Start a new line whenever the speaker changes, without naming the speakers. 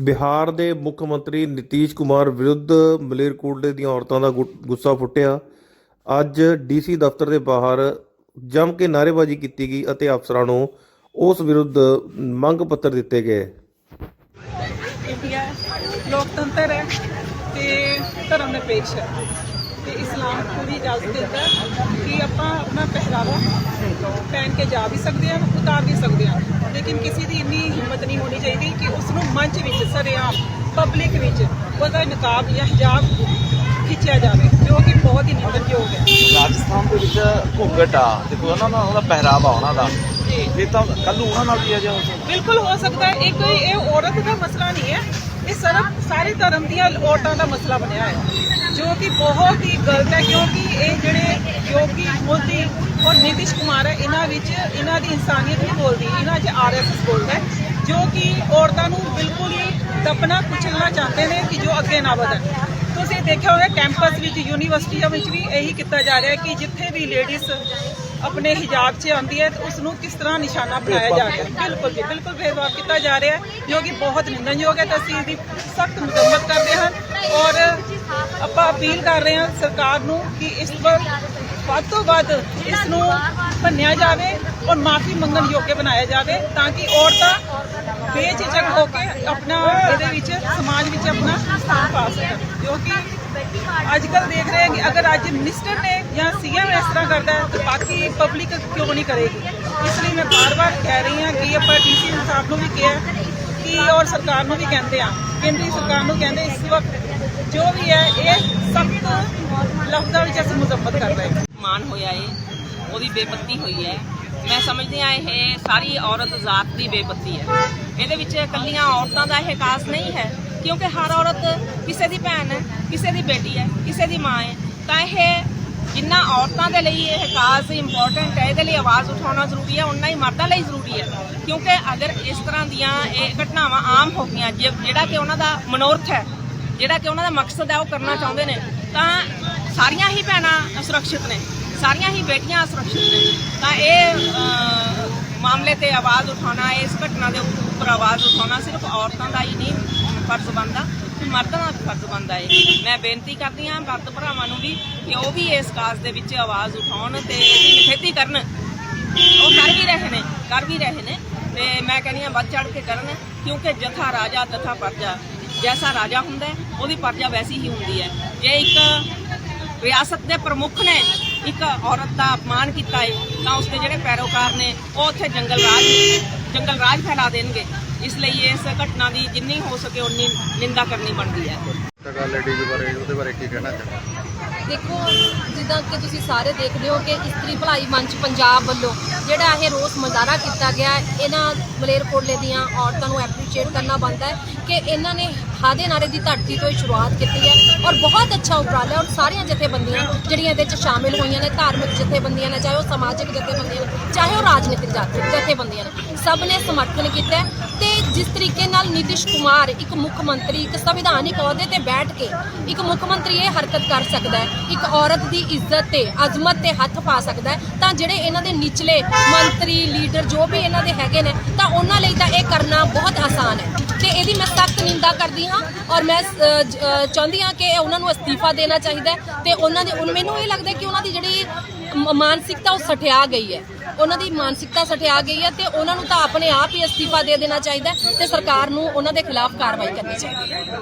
ਬਿਹਾਰ ਦੇ ਮੁੱਖ ਮੰਤਰੀ ਨਿਤੀਸ਼ ਕੁਮਾਰ ਵਿਰੁੱਧ ਮਲੇਰਕੋਟਲੇ ਦੀਆਂ ਔਰਤਾਂ ਦਾ ਗੁੱਸਾ ਫੁੱਟਿਆ। ਅੱਜ ਡੀਸੀ ਦਫ਼ਤਰ ਦੇ ਬਾਹਰ ਜੰਮ ਕੇ ਨਾਅਰੇਬਾਜ਼ੀ ਕੀਤੀ ਗਈ ਅਤੇ ਅਫਸਰਾਂ ਨੂੰ ਉਸ ਵਿਰੁੱਧ ਮੰਗ ਪੱਤਰ ਦਿੱਤੇ ਗਏ।
ਇੰਡੀਆ ਲੋਕਤੰਤਰ ਹੈ ਤੇ ਧਰਮ ਨਿਰਪੇਖ ਹੈ ਤੇ ਇਸਲਾਮ ਪੂਰੀ ਇਜਾਜ਼ਤ ਦਿੰਦਾ ਕਿ ਆਪਾਂ ਆਪਣਾ ਪਹਿਰਾਵਾ ਪਹਿਨ ਕੇ ਜਾ ਵੀ ਸਕਦੇ ਹਾਂ ਉਤਾਰ ਵੀ ਸਕਦੇ ਹਾਂ। ਲੇਕਿਨ ਕਿਸੇ ਦੀ ਇੰਨੀ ਹਿੰਮਤ ਨਹੀਂ ਹੋਣੀ ਚਾਹੀਦੀ ਕਿ ਉਸ ਨੂੰ ਮੰਚ ਵਿੱਚ ਸਰੇਆਮ ਪਬਲਿਕ ਵਿੱਚ ਉਹਦਾ ਨਕਾਬ ਜਾਂ ਹਿਜਾਬ ਖਿੱਚਿਆ ਜਾਵੇ ਜੋ ਕਿ ਬਹੁਤ ਹੀ ਨਿੰਦਣਯੋਗ ਹੈ।
ਰਾਜਸਥਾਨ ਦੇ ਵਿੱਚ ਘੁੰਗਟ ਆ ਦੇਖੋ ਉਹਨਾਂ ਦਾ ਉਹਦਾ ਪਹਿਰਾਵਾ ਉਹਨਾਂ ਦਾ। ਇਹ ਤਾਂ ਕੱਲ ਉਹਨਾਂ ਨਾਲ ਵੀ ਹੈ ਜੇ
ਬਿਲਕੁਲ ਹੋ ਸਕਦਾ ਹੈ ਇਹ ਕੋਈ ਇਹ ਔਰਤ ਦਾ ਮਸਲਾ ਨਹੀਂ ਹੈ ਇਹ ਸਰਬ ਸਾਰੇ ਧਰਮ ਦੀਆਂ ਔਰਤਾਂ ਦਾ ਮਸਲਾ ਬਣਿਆ ਹੈ ਜੋ ਕਿ ਬਹੁਤ ਹੀ ਗਲਤ ਹੈ ਕਿਉਂਕਿ ਇਹ ਜਿਹੜੇ ਨਿਤਿਸ਼ ਕੁਮਾਰ ਹੈ ਇਹਨਾਂ ਵਿੱਚ, ਇਹਨਾਂ ਦੀ ਇਨਸਾਨੀਅਤ ਨਹੀਂ ਬੋਲਦੀ ਇਹਨਾਂ 'ਚ ਆਰਐਸਐਸ ਬੋਲਦਾ ਹੈ, ਜੋ ਕਿ ਔਰਤਾਂ ਨੂੰ ਬਿਲਕੁਲ ਹੀ ਦਬਣਾ ਕੁਚਲਣਾ ਚਾਹੁੰਦੇ ਨੇ ਕਿ ਜੋ ਅੱਗੇ ਨਾ ਵਧਣ। ਤੁਸੀਂ ਦੇਖਿਆ ਹੋਵੇਗਾ ਕੈਂਪਸ ਵਿੱਚ, ਯੂਨੀਵਰਸਿਟੀਆਂ ਵਿੱਚ ਵੀ ਇਹੀ ਕੀਤਾ ਜਾ ਰਿਹਾ ਕਿ ਜਿੱਥੇ ਵੀ ਲੇਡੀਜ਼ ਆਪਣੇ ਹਿਜਾਬ 'ਚ ਆਉਂਦੀ ਹੈ, ਤਾਂ ਉਸ ਨੂੰ ਕਿਸ ਤਰ੍ਹਾਂ ਨਿਸ਼ਾਨਾ ਬਣਾਇਆ ਜਾ ਰਿਹਾ ਹੈ। ਬਿਲਕੁਲ ਜੀ, ਬਿਲਕੁਲ ਭੇਦਭਾਵ ਕੀਤਾ ਜਾ ਰਿਹਾ ਹੈ, ਜੋ ਕਿ ਬਹੁਤ ਨਿੰਦਣਯੋਗ ਹੈ, ਤਾਂ ਅਸੀਂ ਇਹਦੀ ਸਖਤ ਮੁਜ਼ੰਮਤ ਕਰਦੇ ਹਾਂ ਔਰ ਆਪਾਂ ਅਪੀਲ ਕਰ ਰਹੇ ਹਾਂ ਸਰਕਾਰ ਨੂੰ ਕਿ ਇਸ ਪਰ ਵੱਧ ਤੋਂ ਵੱਧ ਇਸ ਨੂੰ ਭੰਨਿਆ ਜਾਵੇ ਔਰ ਮਾਫੀ ਮੰਗਣ ਯੋਗ ਬਣਾਇਆ ਜਾਵੇ ਤਾਂ ਕਿ ਔਰਤਾਂ ਬੇਝਿਜਕ ਹੋ ਕੇ ਆਪਣਾ ਇਹਦੇ ਵਿੱਚ ਸਮਾਜ ਵਿੱਚ ਆਪਣਾ ਸਥਾਨ ਪਾ ਸਕਣ। ਜੋ ਕਿ ਅੱਜ ਕੱਲ ਦੇਖ ਰਹੇ ਹਾਂ ਕਿ ਅਗਰ ਅੱਜ ਮਿਨਿਸਟਰ ਨੇ ਜਾਂ ਸੀਐਮ ਇਸ ਤਰ੍ਹਾਂ ਕਰਦਾ ਹੈ ਤਾਂ ਬਾਕੀ ਪਬਲਿਕ ਕਿਉਂ ਨਹੀਂ ਕਰੇਗੀ? ਇਸ ਲਈ ਮੈਂ ਬਾਰ-ਬਾਰ ਕਹਿ ਰਹੀ ਹਾਂ ਕਿ ਆਪਾਂ ਡੀਸੀ ਸਾਹਿਬ ਨੂੰ ਵੀ ਕਿਹਾ ਕਿ ਔਰ ਸਰਕਾਰ ਨੂੰ ਵੀ ਕਹਿੰਦੇ ਆ ਕੇਂਦਰੀ ਸਰਕਾਰ ਨੂੰ ਕਹਿੰਦੇ ਇਸ ਵਕਤ ਜੋ ਵੀ ਹੈ ਇਹ ਸਖਤ ਲਫ਼ਜ਼ਾਂ ਵਿੱਚ ਅਸੀਂ ਮੁਜ਼ੰਮਤ ਕਰ ਰਹੇ
ਹੋਇਆ ਏ, ਉਹਦੀ ਬੇਪੱਤੀ ਹੋਈ ਹੈ। ਮੈਂ ਸਮਝਦੀ ਆ ਇਹ ਸਾਰੀ ਔਰਤ ਜ਼ਾਤ ਦੀ ਬੇਪੱਤੀ ਹੈ। ਇਹਦੇ ਵਿੱਚ ਇਕੱਲੀਆਂ ਔਰਤਾਂ ਦਾ ਇਹ ਕਾਸ ਨਹੀਂ ਹੈ, ਕਿਉਂਕਿ ਹਰ ਔਰਤ ਕਿਸੇ ਦੀ ਭੈਣ ਹੈ, ਕਿਸੇ ਦੀ ਬੇਟੀ ਹੈ, ਕਿਸੇ ਦੀ ਮਾਂ ਹੈ। ਤਾਂ ਇਹ ਜਿੰਨਾ ਔਰਤਾਂ ਦੇ ਲਈ ਇਹ ਕਾਸ ਇੰਪੋਰਟੈਂਟ ਹੈ, ਇਹਦੇ ਲਈ ਆਵਾਜ਼ ਉਠਾਉਣਾ ਜ਼ਰੂਰੀ ਹੈ ਉਨਾ ਹੀ ਮਰਦਾਂ ਲਈ ਜ਼ਰੂਰੀ ਹੈ। ਕਿਉਂਕਿ ਅਗਰ ਇਸ ਤਰ੍ਹਾਂ ਦੀਆਂ ਇਹ ਘਟਨਾਵਾਂ ਆਮ ਹੋ ਗਈਆਂ ਜਿਹੜਾ ਕਿ ਉਹਨਾਂ ਦਾ ਮਨੋਰਥ ਹੈ, ਜਿਹੜਾ ਕਿ ਉਹਨਾਂ ਦਾ ਮਕਸਦ ਹੈ ਉਹ ਕਰਨਾ ਚਾਹੁੰਦੇ ਨੇ, ਤਾਂ ਸਾਰੀਆਂ ਹੀ ਭੈਣਾਂ ਸੁਰੱਖਿਅਤ ਨੇ। ਸਾਰੀਆਂ ਹੀ ਬੇਟੀਆਂ ਸੁਰੱਖਿਅਤ ਨੇ। ਤਾਂ ਇਹ ਮਾਮਲੇ ਤੇ ਆਵਾਜ਼ ਉਠਾਉਣਾ, ਇਸ ਘਟਨਾ ਦੇ ਉੱਪਰ ਆਵਾਜ਼ ਉਠਾਉਣਾ ਸਿਰਫ ਔਰਤਾਂ ਦਾ ਹੀ ਨਹੀਂ, ਫਰਜ਼ ਬਣਦਾ। ਮਰਦਾਂ ਦਾ ਵੀ ਫਰਜ਼ ਬਣਦਾ ਹੈ ਮੈਂ ਬੇਨਤੀ ਕਰਦੀ ਹਾਂ ਮਰਦ ਭਰਾਵਾਂ ਨੂੰ ਵੀ, ਕਿ ਉਹ ਵੀ ਇਸ ਕਾਜ ਦੇ ਵਿੱਚ ਆਵਾਜ਼ ਉਠਾਉਣ ਤੇ ਇਹਦੀ ਨਿਖੇਧੀ ਕਰਨ। ਉਹ ਕਰ ਵੀ ਰਹੇ ਨੇ, ਕਰ ਵੀ ਰਹੇ ਨੇ। ਤੇ ਮੈਂ ਕਹਿੰਦੀ ਹਾਂ, ਵੱਧ ਚੜ ਕੇ ਕਰਨ, ਕਿਉਂਕਿ ਜਥਾ ਰਾਜਾ ਤਥਾ ਪਰਜਾ। ਜੈਸਾ ਰਾਜਾ ਹੁੰਦਾ ਉਹਦੀ ਪਰਜਾ ਵੈਸੀ ਹੀ ਹੁੰਦੀ ਹੈ ਜੇ ਇੱਕ ਰਿਆਸਤ ਦੇ ਪ੍ਰਮੁੱਖ ਨੇ ਇੱਕ ਔਰਤ ਦਾ ਅਪਮਾਨ ਕੀਤਾ ਹੈ ਤਾਂ ਉਸਦੇ ਜਿਹੜੇ ਪੈਰੋਕਾਰ ਨੇ ਉਹ ਉੱਥੇ ਜੰਗਲ ਰਾਜ ਜੰਗਲ ਰਾਜ ਫੈਲਾ ਦੇਣਗੇ। ਇਸ ਲਈ ਇਸ ਘਟਨਾ ਦੀ ਜਿੰਨੀ ਹੋ ਸਕੇ ਉਨੀ ਨਿੰਦਾ ਕਰਨੀ ਬਣਦੀ ਹੈ।
ਟਕਾ ਲੇਡੀਜ਼ ਬਾਰੇ ਉਹਦੇ ਬਾਰੇ ਕੀ ਕਹਿਣਾ ਚਾਹੁੰਦੇ
ਦੇਖੋ ਜਿੱਦਾਂ ਕਿ ਤੁਸੀਂ ਸਾਰੇ ਦੇਖਦੇ ਹੋ ਕਿ ਇਸਤਰੀ ਭਲਾਈ ਮੰਚ ਪੰਜਾਬ ਵੱਲੋਂ ਜਿਹੜਾ ਇਹ ਰੋਸ ਮੁਜ਼ਾਹਰਾ ਕੀਤਾ ਗਿਆ ਇਹਨਾਂ ਮਲੇਰਕੋਟਲੇ ਦੀਆਂ ਔਰਤਾਂ ਨੂੰ ਐਪਰੀਸ਼ੀਏਟ ਕਰਨਾ ਬਣਦਾ ਹੈ ਕਿ ਇਹਨਾਂ ਨੇ ਹਾਦੇ ਨਾਰੇ ਦੀ ਧਰਤੀ ਤੋਂ ਹੀ ਸ਼ੁਰੂਆਤ ਕੀਤੀ ਹੈ ਔਰ ਬਹੁਤ ਅੱਛਾ ਉਪਰਾਲਾ ਹੈ ਔਰ ਸਾਰੀਆਂ ਜਥੇਬੰਦੀਆਂ ਜਿਹੜੀਆਂ ਇਹਦੇ ਵਿੱਚ ਸ਼ਾਮਿਲ ਹੋਈਆਂ ਨੇ, ਧਾਰਮਿਕ ਜਥੇਬੰਦੀਆਂ ਨੇ, ਚਾਹੇ ਉਹ ਸਮਾਜਿਕ ਜਥੇਬੰਦੀਆਂ ਨੇ, ਚਾਹੇ ਉਹ ਰਾਜਨੀਤਿਕ ਜਥੇਬੰਦੀਆਂ ਨੇ, ਸਭ ਨੇ ਸਮਰਥਨ ਕੀਤਾ ਹੈ ਤੇ ਜਿਸ ਤਰੀਕੇ ਨਾਲ ਨਿਤਿਸ਼ ਕੁਮਾਰ ਇੱਕ ਮੁੱਖ ਮੰਤਰੀ, ਇੱਕ ਸੰਵਿਧਾਨਿਕ ਅਹੁਦੇ ਤੇ ਬੈਠ ਕੇ ਇੱਕ ਮੁੱਖ ਮੰਤਰੀ ਇਹ ਹਰਕਤ ਕਰ ਸਕਦਾ ਹੈ, ਇੱਕ ਔਰਤ ਦੀ ਇੱਜ਼ਤ ਤੇ ਅਜ਼ਮਤ ਤੇ ਹੱਥ ਪਾ ਸਕਦਾ ਹੈ, ਤਾਂ ਜਿਹੜੇ ਇਹਨਾਂ ਦੇ ਨਿਚਲੇ ਮੰਤਰੀ, ਲੀਡਰ ਜੋ ਵੀ ਇਹਨਾਂ ਦੇ ਹੈਗੇ ਨੇ, ਤਾਂ ਉਹਨਾਂ ਲਈ ਤਾਂ ਇਹ ਕਰਨਾ ਬਹੁਤ ਆਸਾਨ ਹੈ ਤੇ ਇਹਦੀ ਮੈਂ ਸਖਤ ਨਿੰਦਾ ਕਰਦੀ ਹਾਂ ਔਰ ਮੈਂ ਚਾਹੁੰਦੀ ਹਾਂ ਕਿ ਉਹਨਾਂ ਨੂੰ ਅਸਤੀਫਾ ਦੇਣਾ ਚਾਹੀਦਾ ਤੇ ਉਹਨਾਂ ਦੇ ਮੈਨੂੰ ਇਹ ਲੱਗਦਾ ਕਿ ਉਹਨਾਂ ਦੀ ਜਿਹੜੀ ਮਾਨਸਿਕਤਾ ਉਹ ਸਠਿਆ ਗਈ ਹੈ। ਉਹਨਾਂ ਦੀ ਮਾਨਸਿਕਤਾ ਸਠਿਆ ਗਈ ਹੈ ਤੇ ਉਹਨਾਂ ਨੂੰ ਤਾਂ ਆਪਣੇ ਆਪ ਹੀ ਅਸਤੀਫਾ ਦੇ ਦੇਣਾ ਚਾਹੀਦਾ ਤੇ ਸਰਕਾਰ ਨੂੰ ਉਹਨਾਂ ਦੇ ਖਿਲਾਫ ਕਾਰਵਾਈ ਕਰਨੀ ਚਾਹੀਦੀ ਹੈ।